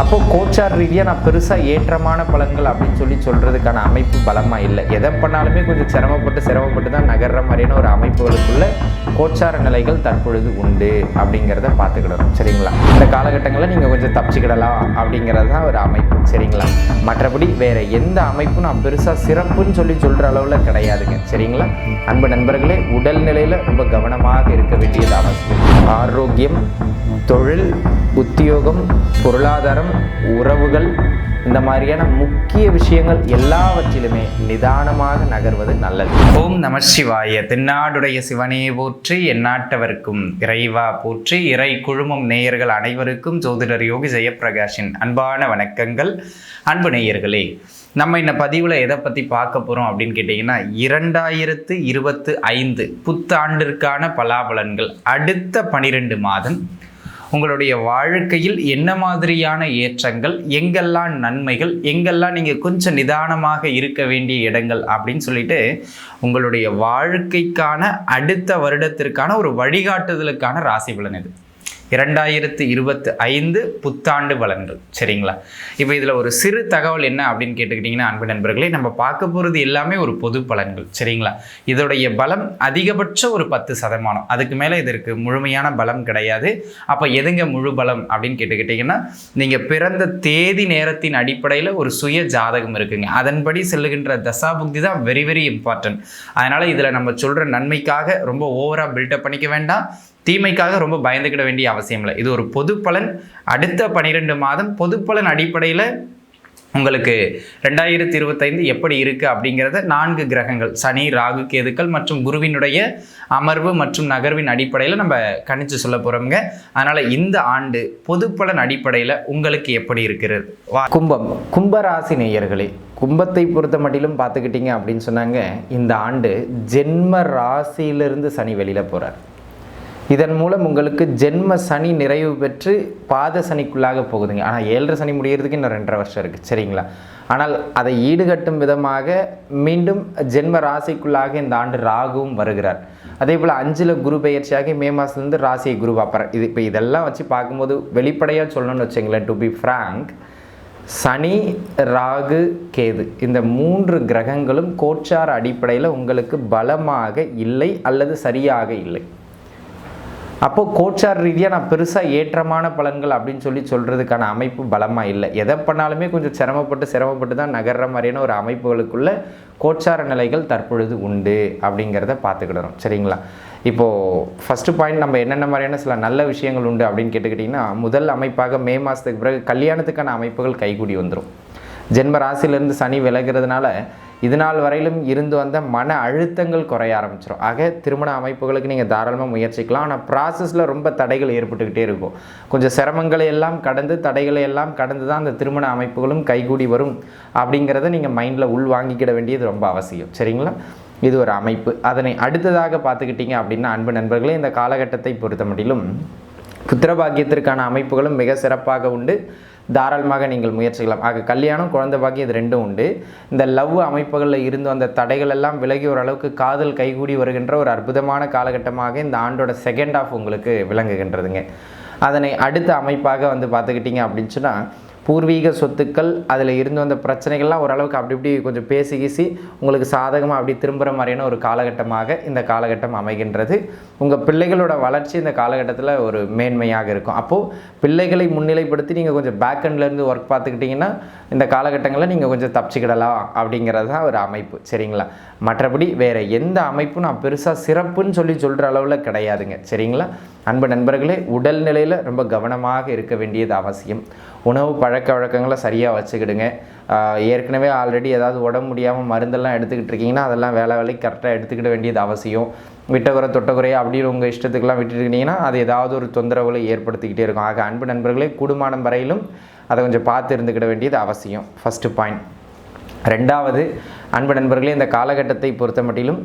அப்போ கோச்சார் ரீதியாக நான் பெருசாக ஏற்றமான பலன்கள் அப்படின்னு சொல்லி சொல்கிறதுக்கான அமைப்பு பலமாக இல்லை. எதை பண்ணாலுமே கொஞ்சம் சிரமப்பட்டு சிரமப்பட்டு தான் நகர்ற மாதிரியான ஒரு அமைப்புகளுக்குள்ள கோச்சார நிலைகள் தற்பொழுது உண்டு அப்படிங்கிறத பார்த்துக்கிடணும். சரிங்களா? இந்த காலகட்டங்களில் நீங்கள் கொஞ்சம் தப்பிச்சுக்கிடலாம் அப்படிங்கிறது தான் ஒரு அமைப்பு. சரிங்களா? மற்றபடி வேறு எந்த அமைப்பும் நான் பெருசாக சிறப்புன்னு சொல்லி சொல்கிற அளவில் கிடையாதுங்க. சரிங்களா? அன்பு நண்பர்களே உடல்நிலையில் ரொம்ப கவனமாக இருக்க வேண்டியது ஆரோக்கியம் தொழில் உத்தியோகம் பொருளாதாரம் உறவுகள் இந்த மாதிரியான முக்கிய விஷயங்கள் எல்லாவற்றிலுமே நிதானமாக நகர்வது நல்லது. ஓம் நம சிவாய. தென்னாடுடைய சிவனே போற்றி எந்நாட்டவருக்கும் இறைவா போற்றி இறை குழுமம் நேயர்கள் அனைவருக்கும் ஜோதிடர் யோகி ஜெயப்பிரகாஷின் அன்பான வணக்கங்கள். அன்பு நேயர்களே நம்ம இந்த பதிவில் எதை பற்றி பார்க்க போகிறோம் அப்படின்னு கேட்டிங்கன்னா இரண்டாயிரத்து இருபத்து ஐந்து புத்தாண்டிற்கான பலாபலன்கள். அடுத்த பனிரெண்டு மாதம் உங்களுடைய வாழ்க்கையில் என்ன மாதிரியான ஏற்றங்கள் எங்கெல்லாம் நன்மைகள் எங்கெல்லாம் நீங்கள் கொஞ்சம் நிதானமாக இருக்க வேண்டிய இடங்கள் அப்படின்னு சொல்லிட்டு உங்களுடைய வாழ்க்கைக்கான அடுத்த வருடத்திற்கான ஒரு வழிகாட்டுதலுக்கான ராசி பலன் இது. இரண்டாயிரத்து இருபத்து ஐந்து புத்தாண்டு பலன்கள் சரிங்களா? இப்போ இதில் ஒரு சிறு தகவல் என்ன அப்படின்னு கேட்டுக்கிட்டிங்கன்னா அன்பு நண்பர்களே நம்ம பார்க்க போகிறது எல்லாமே ஒரு பொது பலன்கள் சரிங்களா? இதோடைய பலம் அதிகபட்ச ஒரு பத்து சதமானம். அதுக்கு மேலே இதற்கு முழுமையான பலம் கிடையாது. அப்போ எதுங்க முழு பலம் அப்படின்னு கேட்டுக்கிட்டிங்கன்னா நீங்கள் பிறந்த தேதி நேரத்தின் அடிப்படையில் ஒரு சுய ஜாதகம் இருக்குங்க. அதன்படி செல்லுகின்ற தசாபுக்தி தான் வெரி வெரி இம்பார்ட்டன்ட் அதனால் இதில் நம்ம சொல்கிற நன்மைக்காக ரொம்ப ஓவராக பில்டப் பண்ணிக்க வேண்டாம். தீமைக்காக ரொம்ப பயந்துக்கிட வேண்டிய அவசியம் இல்லை. இது ஒரு பொது பலன். அடுத்த பன்னிரெண்டு மாதம் பொது பலன் அடிப்படையில் உங்களுக்கு ரெண்டாயிரத்தி இருபத்தைந்து எப்படி இருக்குது அப்படிங்கிறத நான்கு கிரகங்கள் சனி ராகு கேதுக்கள் மற்றும் குருவினுடைய அமர்வு மற்றும் நகர்வின் அடிப்படையில் நம்ம கணிச்சு சொல்ல போகிறோம்ங்க அதனால் இந்த ஆண்டு பொது பலன் அடிப்படையில் உங்களுக்கு எப்படி இருக்கிறது? வா. கும்பம். கும்பராசி நேயர்களே கும்பத்தை பொறுத்த மட்டிலும் பார்த்துக்கிட்டிங்க அப்படின்னு சொன்னாங்க. இந்த ஆண்டு ஜென்ம ராசியிலிருந்து சனி வெளியில் போகிறார் இதன் மூலம் உங்களுக்கு ஜென்ம சனி நிறைவு பெற்று பாத சனிக்குள்ளாக போகுதுங்க. ஆனால் ஏழரை சனி முடியறதுக்கு இன்னும் ரெண்டரை வருஷம் இருக்குது சரிங்களா? ஆனால் அதை ஈடுகட்டும் விதமாக மீண்டும் ஜென்ம ராசிக்குள்ளாக இந்த ஆண்டு ராகுவும் வருகிறார். அதே போல் அஞ்சில் குரு பெயர்ச்சியாகி மே மாதத்துலேருந்து ராசியை குரு பார்ப்பார். இது இப்போ இதெல்லாம் வச்சு பார்க்கும்போது வெளிப்படையாக சொல்லணும்னு வச்சுங்களேன் to be frank Shani Rahu Ketu இந்த மூன்று கிரகங்களும் கோச்சார அடிப்படையில் உங்களுக்கு பலமாக இல்லை அல்லது சரியாக இல்லை. அப்போது கோச்சார் ரீதியாக நான் பெருசாக ஏற்றமான பலன்கள் அப்படின்னு சொல்லி சொல்கிறதுக்கான அமைப்பு பலமாக இல்லை. எதை பண்ணாலுமே கொஞ்சம் சிரமப்பட்டு சிரமப்பட்டு தான் நகர்ற மாதிரியான ஒரு அமைப்புகளுக்குள்ள கோச்சார நிலைகள் தற்பொழுது உண்டு அப்படிங்கிறத பார்த்துக்கிடணும் சரிங்களா? இப்போது ஃபஸ்ட்டு பாயிண்ட் நம்ம என்னென்ன மாதிரியான சில நல்ல விஷயங்கள் உண்டு அப்படின்னு கேட்டுக்கிட்டிங்கன்னா முதல் அமைப்பாக மே மாதத்துக்கு பிறகு கல்யாணத்துக்கான அமைப்புகள் கைகூடி வந்துடும் ஜென்ம ராசியிலேருந்து சனி விலகிறதுனால இதனால் வரையிலும் இருந்து வந்த மன அழுத்தங்கள் குறைய ஆரம்பிச்சிடும் ஆக திருமண அமைப்புகளுக்கு நீங்கள் தாராளமாக முயற்சிக்கலாம். ஆனால் ப்ராசஸில் ரொம்ப தடைகள் ஏற்பட்டுக்கிட்டே இருக்கும். கொஞ்சம் சிரமங்களை எல்லாம் கடந்து தடைகளை எல்லாம் கடந்து தான் அந்த திருமண அமைப்புகளும் கைகூடி வரும் அப்படிங்கிறத நீங்கள் மைண்டில் உள் வாங்கிக்கிட வேண்டியது ரொம்ப அவசியம். சரிங்களா? இது ஒரு அமைப்பு. அதனை அடுத்ததாக பார்த்துக்கிட்டிங்க அப்படின்னா அன்பு நண்பர்களே இந்த காலகட்டத்தை பொறுத்த மட்டிலும் புத்திரபாக்கியத்திற்கான அமைப்புகளும் மிக சிறப்பாக உண்டு. தாராளமாக நீங்கள் முயற்சிக்கலாம் ஆக கல்யாணம் குழந்தை பாக்கி இது ரெண்டும் உண்டு. இந்த லவ் அமைப்புகளில் இருந்து வந்த தடைகள் எல்லாம் விலகி ஓரளவுக்கு காதல் கைகூடி வருகின்ற ஒரு அற்புதமான காலகட்டமாக இந்த ஆண்டோட செகண்ட் ஆஃப் உங்களுக்கு விளங்குகின்றதுங்க. அதனை அடுத்த அமைப்பாக வந்து பார்த்துக்கிட்டிங்க அப்படின்னு சொன்னால் பூர்வீக சொத்துக்கள் அதில் இருந்து வந்த பிரச்சனைகள்லாம் ஓரளவுக்கு அப்படி இப்படி கொஞ்சம் பேசி கீசி உங்களுக்கு சாதகமாக அப்படி திரும்புகிற மாதிரியான ஒரு காலகட்டமாக இந்த காலகட்டம் அமைகின்றது. உங்கள் பிள்ளைகளோட வளர்ச்சி இந்த காலகட்டத்தில் ஒரு மேன்மையாக இருக்கும். அப்போது பிள்ளைகளை முன்னிலைப்படுத்தி நீங்கள் கொஞ்சம் பேக் இருந்து ஒர்க் பார்த்துக்கிட்டிங்கன்னா இந்த காலகட்டங்களில் நீங்கள் கொஞ்சம் தப்பிச்சுக்கிடலாம் அப்படிங்கிறது தான் ஒரு அமைப்பு சரிங்களா? மற்றபடி வேறு எந்த அமைப்பும் நான் பெருசாக சிறப்புன்னு சொல்லி சொல்கிற அளவில் கிடையாதுங்க சரிங்களா? அன்பு நண்பர்களே உடல்நிலையில் ரொம்ப கவனமாக இருக்க வேண்டியது அவசியம். உணவு பழக்க வழக்கங்களை சரியாக வச்சுக்கிடுங்க. ஏற்கனவே ஆல்ரெடி ஏதாவது உடம்பு முடியாமல் மருந்தெல்லாம் எடுத்துக்கிட்டு இருக்கீங்கன்னா அதெல்லாம் வேலை வேலைக்கு கரெக்டாக எடுத்துக்கிட வேண்டியது அவசியம். விட்டகுறை தொட்டகுறை அப்படின்னு உங்கள் இஷ்டத்துக்கெல்லாம் விட்டுருக்கீங்கன்னா அது ஏதாவது ஒரு தொந்தரவுகளை ஏற்படுத்திக்கிட்டே இருக்கும். ஆக அன்பு நண்பர்களே கூடுமானம் வரையிலும் அதை கொஞ்சம் பார்த்து இருந்துக்கிட வேண்டியது அவசியம். ஃபஸ்ட்டு பாயிண்ட் ரெண்டாவது அன்பு நண்பர்களே இந்த காலகட்டத்தை பொறுத்த மட்டிலும்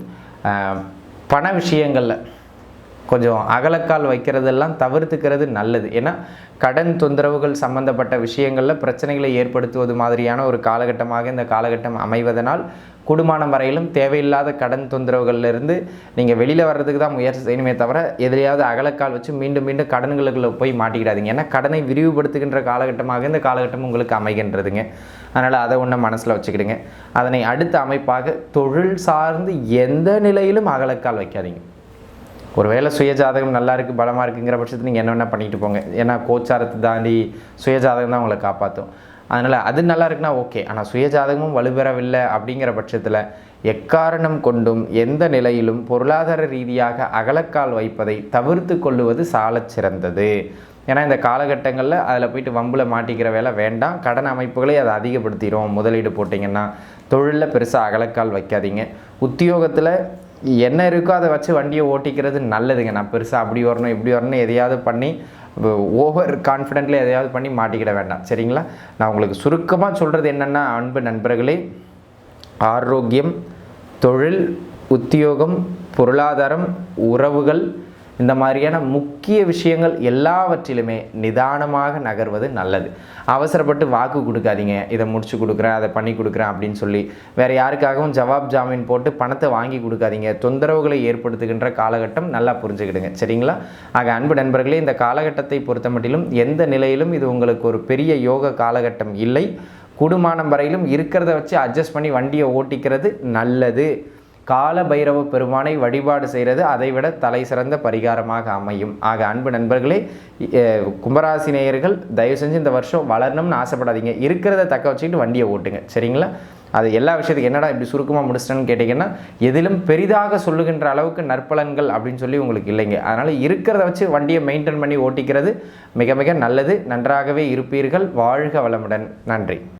பண விஷயங்களில் கொஞ்சம் அகலக்கால் வைக்கிறதெல்லாம் தவிர்த்துக்கிறது நல்லது. ஏன்னா கடன் தொந்தரவுகள் சம்பந்தப்பட்ட விஷயங்களில் பிரச்சனைகளை ஏற்படுத்துவது மாதிரியான ஒரு காலகட்டமாக இந்த காலகட்டம் அமைவதனால் குடும்பம் வரையிலும் தேவையில்லாத கடன் தொந்தரவுகள்ல இருந்து நீங்கள் வெளியில் வர்றதுக்கு தான் முயற்சி செய்யணுமே தவிர எதிலையாவது அகலக்கால் வச்சு மீண்டும் மீண்டும் கடன்களுக்குள்ள போய் மாட்டிக்கிடாதீங்க. ஏன்னா கடனை விரிவுபடுத்துகின்ற காலகட்டமாக இந்த காலகட்டம் உங்களுக்கு அமைகின்றதுங்க. அதனால் அதை ஒன்று மனசில் வச்சுக்கிடுங்க. அதனை அடுத்த அமைப்பாக தொழில் சார்ந்து எந்த நிலையிலும் அகலக்கால் வைக்காதீங்க. ஒரு வேளை சுயஜாதகம் நல்லா இருக்குது பலமாக இருக்குங்கிற பட்சத்தில் நீங்கள் என்ன வேணால் பண்ணிட்டு போங்க. ஏன்னா கோச்சாரத்தை தாண்டி சுயஜாதகம் தான் உங்களை காப்பாற்றும் அதனால் அது நல்லா இருக்குன்னா ஓகே. ஆனால் சுயஜாதகமும் வலுப்பெறவில்லை அப்படிங்கிற பட்சத்தில் எக்காரணம் கொண்டும் எந்த நிலையிலும் பொருளாதார ரீதியாக அகலக்கால் வைப்பதை தவிர்த்து கொள்ளுவது சாலச் சிறந்தது. ஏன்னா இந்த காலகட்டங்களில் அதில் போயிட்டு வம்பில் மாட்டிக்கிற வேலை வேண்டாம். கடன் அமைப்புகளை அதை அதிகப்படுத்திடும் முதலீடு போட்டிங்கன்னா தொழிலில் பெருசாக அகலக்கால் வைக்காதீங்க. உத்தியோகத்தில் என்ன இருக்கோ அதை வச்சு வண்டியை ஓட்டிக்கிறது நல்லதுங்க. நான் பெருசாக அப்படி வரணும் இப்படி வரணும் எதையாவது பண்ணி ஓவர் கான்ஃபிடென்ட்டில் எதையாவது பண்ணி மாட்டிக்கிட வேண்டாம். சரிங்களா? நான் உங்களுக்கு சுருக்கமாக சொல்கிறது என்னென்னா அன்பு நண்பர்களே ஆரோக்கியம் தொழில் உத்தியோகம் பொருளாதாரம் உறவுகள் இந்த மாதிரியான முக்கிய விஷயங்கள் எல்லாவற்றிலுமே நிதானமாக நகர்வது நல்லது. அவசரப்பட்டு வாக்கு கொடுக்காதீங்க. இதை முடிச்சு கொடுக்குறேன் அதை பண்ணி கொடுக்குறேன் அப்படின்னு சொல்லி வேறு யாருக்காகவும் ஜவாப் ஜாமீன் போட்டு பணத்தை வாங்கி கொடுக்காதீங்க. தொந்தரவுகளை ஏற்படுத்துகின்ற காலகட்டம் நல்லா புரிஞ்சுக்கிடுங்க. சரிங்களா? ஆக அன்பு நண்பர்களே இந்த காலகட்டத்தை பொறுத்த மட்டிலும் எந்த நிலையிலும் இது உங்களுக்கு ஒரு பெரிய யோக காலகட்டம் இல்லை. குடுமானம் வரையிலும் இருக்கிறத வச்சு அட்ஜஸ்ட் பண்ணி வண்டியை ஓட்டிக்கிறது நல்லது. கால பைரவ பெருமானை வழிபாடு செய்கிறது அதைவிட தலை சிறந்த பரிகாரமாக அமையும். ஆக அன்பு நண்பர்களே அஹ், கும்பராசி நேயர்கள் தயவு செஞ்சு இந்த வருஷம் வளரணும்னு ஆசைப்படாதீங்க. இருக்கிறத தக்க வச்சுக்கிட்டு வண்டியை ஓட்டுங்க. சரிங்களா? அது எல்லா விஷயத்துக்கு என்னடா இப்படி சுருக்கமாக முடிச்சிட்டேன்னு கேட்டிங்கன்னா எதிலும் பெரிதாக சொல்லுகின்ற அளவுக்கு நற்பலன்கள் அப்படின்னு சொல்லி உங்களுக்கு இல்லைங்க. அதனால் இருக்கிறத வச்சு வண்டியை மெயின்டைன் பண்ணி ஓட்டிக்கிறது மிக மிக நல்லது. நன்றாகவே இருப்பீர்கள். வாழ்க வளமுடன். நன்றி.